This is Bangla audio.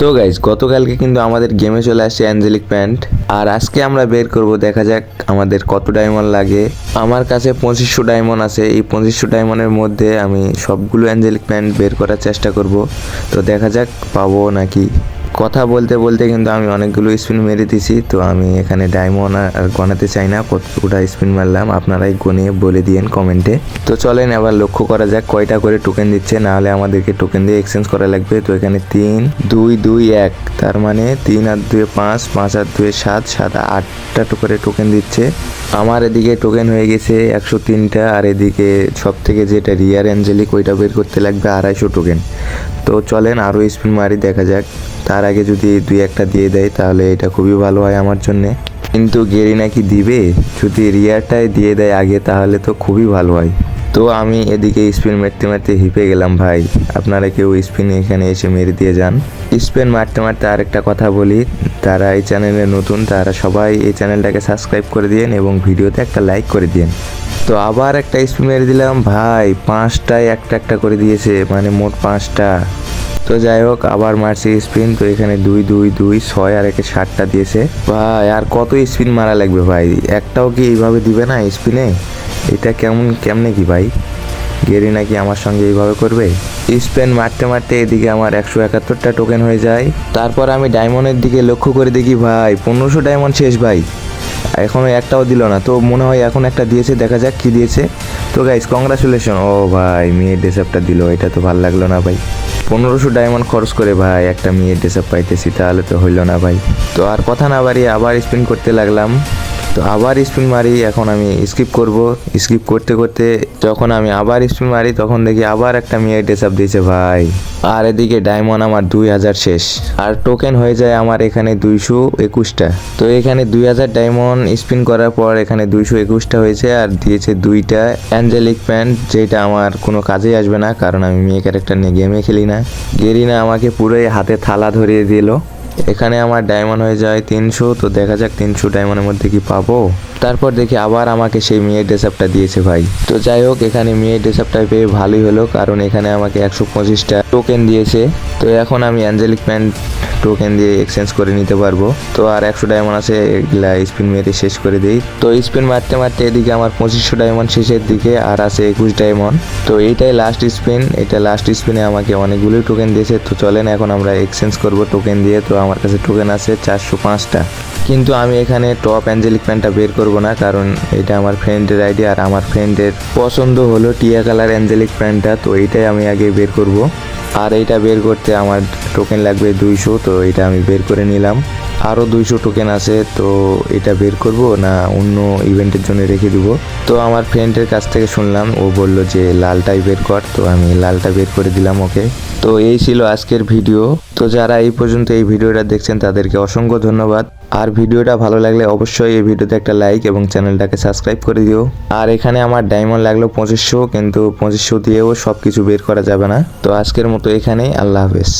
তো গাইজ গতকালকে কিন্তু আমাদের গেমে চলে আসছে অ্যাঞ্জেলিক প্যান্ট আর আজকে আমরা বের করব, দেখা যাক আমাদের কত ডায়মন্ড লাগে। আমার কাছে পঁচিশশো ডায়মন্ড আছে, এই পঁচিশশো ডায়মন্ডের মধ্যে আমি সবগুলো অ্যাঞ্জেলিক প্যান্ট বের করার চেষ্টা করব। তো দেখা যাক পাবো নাকি। কথা বলতে বলতে কিন্তু আমি অনেকগুলো স্পিন মেরে দিছি, তো আমি এখানে ডায়মন্ড আর গণাতে চাই না, কতটা স্পিন মারলাম আপনারাই গনিয়ে বলে দিয়েন কমেন্টে তো চলেন এবার লক্ষ্য করা যাক কয়টা করে টোকেন দিচ্ছে না হলে আমাদেরকে টোকেন দিয়ে এক্সচেঞ্জ করা লাগবে। তো এখানে তিন, দুই দুই, এক, তার মানে তিন আর দুয়ে পাঁচ পাঁচ আর দুয়ে সাত সাত আটটা করে টোকেন দিচ্ছে। আমার এদিকে টোকেন হয়ে গেছে একশো তিনটা, আর এদিকে সব থেকে যেটা রিয়ার অ্যাঞ্জেলিক ওইটা বের করতে লাগবে আড়াইশো টোকেন তো চলেন আরও স্পিন মারি, দেখা যাক। তার আগে যদি দুই একটা দিয়ে দেয়, তাহলে এটা খুবই ভালো হয় আমার জন্যে। কিন্তু গেরি নাকি দিবে? যদি রিয়ারটাই দিয়ে দেয় আগে, তাহলে তো খুবই ভালো হয়। তো আমি এদিকে স্পিন মারতে মারতে হিপে গেলাম ভাই। আপনারা কেউ স্পিন এখানে এসে মেরে দিয়ে যান। স্পিন মারতে মারতে আরেকটা কথা বলি। তারা এই চ্যানেলে নতুন, তারা সবাই এই চ্যানেলটাকে সাবস্ক্রাইব করে দিন এবং ভিডিওতে একটা লাইক করে দিন তো আবার একটা স্পিন মেরে দিলাম ভাই। পাঁচটায় একটা একটা করে দিয়েছে মানে মোট পাঁচটা। তো যাই হোক, আবার মারছি স্পিন তো এখানে দুই দুই দুই, ছয় আর একে ষাটটা দিয়েছে। ভাই, আর কত স্পিন মারা লাগবে ভাই? একটাও কি এইভাবে দিবে না স্পিনে এটা কেমন, কেমনে কি ভাই? গেরি নাকি আমার সঙ্গে এইভাবে করবে? স্পেন মারতে মারতে এদিকে আমার একশো একাত্তরটা টোকেন হয়ে যায়। তারপর আমি ডায়মন্ডের দিকে লক্ষ্য করে দেখি, ভাই, পনেরোশো ডায়মন্ড শেষ ভাই। এখনও একটাও দিল না, তো মনে হয় এখন একটা দিয়েছে, দেখা যাক কি দিয়েছে। তো গাইস কংগ্রাচুলেশন ও ভাই মেয়ের ড্রেসআপটা দিল, এটা তো ভালো লাগল না ভাই। পনেরোশো ডায়মন্ড খরচ করে ভাই, একটা মেয়ে ড্রেসআপ পাইতেছি, তাহলে তো হইল না ভাই। তো আর কথা না বাড়িয়ে আবার স্পিন করতে লাগলাম। তো আবার স্পিন মারি, এখন আমি স্কিপ করব। স্কিপ করতে করতে যখন আমি আবার স্পিন মারি, তখন দেখি আবার একটা মেয়ের ড্রেসআপ দিয়েছে ভাই। আর এদিকে ডায়মন্ড আমার দুই হাজার শেষ। আর টোকেন হয়ে যায় আমার এখানে দুইশো একুশটা। তো এখানে দুই হাজার ডায়মন্ড স্পিন করার পর এখানে দুইশো একুশটা হয়েছে আর দিয়েছে দুইটা অ্যাঞ্জেলিক প্যান্ট যেটা আমার কোনো কাজেই আসবে না, কারণ আমি মেয়ে ক্যারেক্টার নিয়ে গেমে খেলি না। গেরিনা আমাকে পুরোই হাতে থালা ধরিয়ে দিল। এখানে আমার ডায়মন্ড হয়ে যায় তিনশো, তো দেখা যাক তিনশো ডায়মন্ডের মধ্যে কি পাবো। তারপর দেখি আবার আমাকে সেই মেয়ের ড্রেসআপটা দিয়েছে ভাই। তো যাই হোক, এখানে মেয়ের ড্রেসআপটা পেয়ে ভালোই হলো, কারণ এখানে আমাকে একশো পঁচিশটা টোকেন দিয়েছে। তো এখন আমি অ্যাঞ্জেলিক প্যান্ট টোকেন দিয়ে এক্সচেঞ্জ করে নিতে পারব। তো আর একশো ডায়মন্ড আছে, এগুলা স্পিন মেরে শেষ করে দিই। তো স্পিন মারতে মারতে এদিকে আমার পঁচিশশো ডায়মন্ড শেষের দিকে আর আছে একুশ ডায়মন্ড তো এইটাই লাস্ট স্পিন এটা লাস্ট স্পিনে আমাকে অনেকগুলোই টোকেন দিয়েছে। তো চলেন এখন আমরা এক্সচেঞ্জ করব টোকেন দিয়ে। তো আমার কাছে টোকেন আছে চারশো পাঁচটা। কিন্তু আমি এখানে টপ অ্যাঞ্জেলিক প্যান্টটা বের করব না, কারণ এটা আমার ফ্রেন্ডের আইডি আর আমার ফ্রেন্ডের পছন্দ হলো টিয়া কালার অ্যাঞ্জেলিক প্যান্টটা তো এইটাই আমি আগে বের করব। আর এইটা বের করতে আমার টোকেন লাগবে দুইশো তো এটা আমি বের করে নিলাম। আরও দুইশো টোকেন আছে, তো এটা বের করব না অন্য ইভেন্টের জন্য রেখে দিব। তো আমার ফ্রেন্ডের কাছ থেকে শুনলাম, ও বলল যে লালটাই বের কর, তো আমি লালটা বের করে দিলাম ওকে। তো এই ছিল আজকের ভিডিও তো যারা এই পর্যন্ত এই ভিডিওটা দেখছেন, তাদেরকে অসংখ্য ধন্যবাদ। আর ভিডিওটা ভালো লাগলে অবশ্যই এই ভিডিওতে একটা লাইক এবং চ্যানেলটাকে সাবস্ক্রাইব করে দিও। আর এখানে আমার ডায়মন্ড লাগল পঁচিশশো, কিন্তু পঁচিশশো দিয়েও সব কিছু বের করা যাবে না। তো আজকের মতো এখানেই, আল্লাহ হাফেজ।